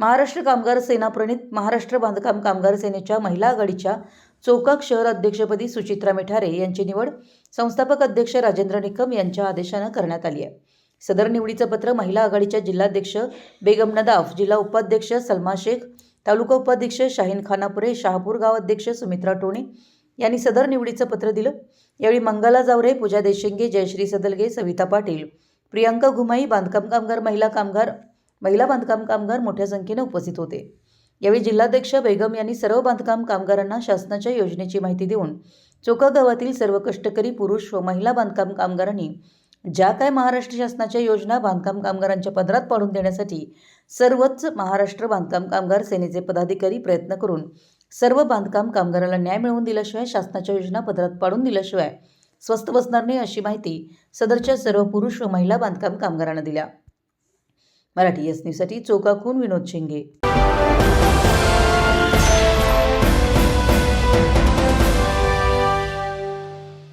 महाराष्ट्र कामगार सेना प्रणित महाराष्ट्र बांधकाम कामगार सेनेच्या महिला आघाडीच्या चोकाक शहर अध्यक्षपदी सुचित्रा मिठारे यांची निवड संस्थापक अध्यक्ष राजेंद्र निकम यांच्या आदेशानं करण्यात आली आहे. सदर निवडीचं पत्र महिला आघाडीच्या जिल्हाध्यक्ष बेगम नदाफ जिल्हा उपाध्यक्ष सलमा शेख तालुका उपाध्यक्ष शाहीन खानापुरे शहापूर गाव अध्यक्ष सुमित्रा टोणे यांनी सदर निवडीचं पत्र दिलं. यावेळी मंगला जावरे पूजा देशिंगे जयश्री सदलगे सविता पाटील प्रियांका घुमाई बांधकाम कामगार महिला कामगार महिला बांधकाम कामगार मोठ्या संख्येने उपस्थित होते. यावेळी जिल्हाध्यक्ष बेगम यांनी सर्व बांधकाम कामगारांना शासनाच्या योजनेची माहिती देऊन चोका गावातील सर्व कष्टकरी पुरुष व महिला बांधकाम कामगारांनी ज्या काय महाराष्ट्र शासनाच्या योजना बांधकाम कामगारांच्या पदरात पाडून देण्यासाठी सर्वच महाराष्ट्र बांधकाम कामगार सेनेचे पदाधिकारी प्रयत्न करून सर्व बांधकाम कामगाराला न्याय मिळवून दिल्याशिवाय शासनाच्या योजना पदरात पाडून दिल्याशिवाय स्वस्त बसणार नाही अशी माहिती सदरच्या सर्व पुरुष व महिला बांधकाम कामगारांना दिल्या. मराठी एस न्यूजसाठी चोकाखून विनोद शिंगे.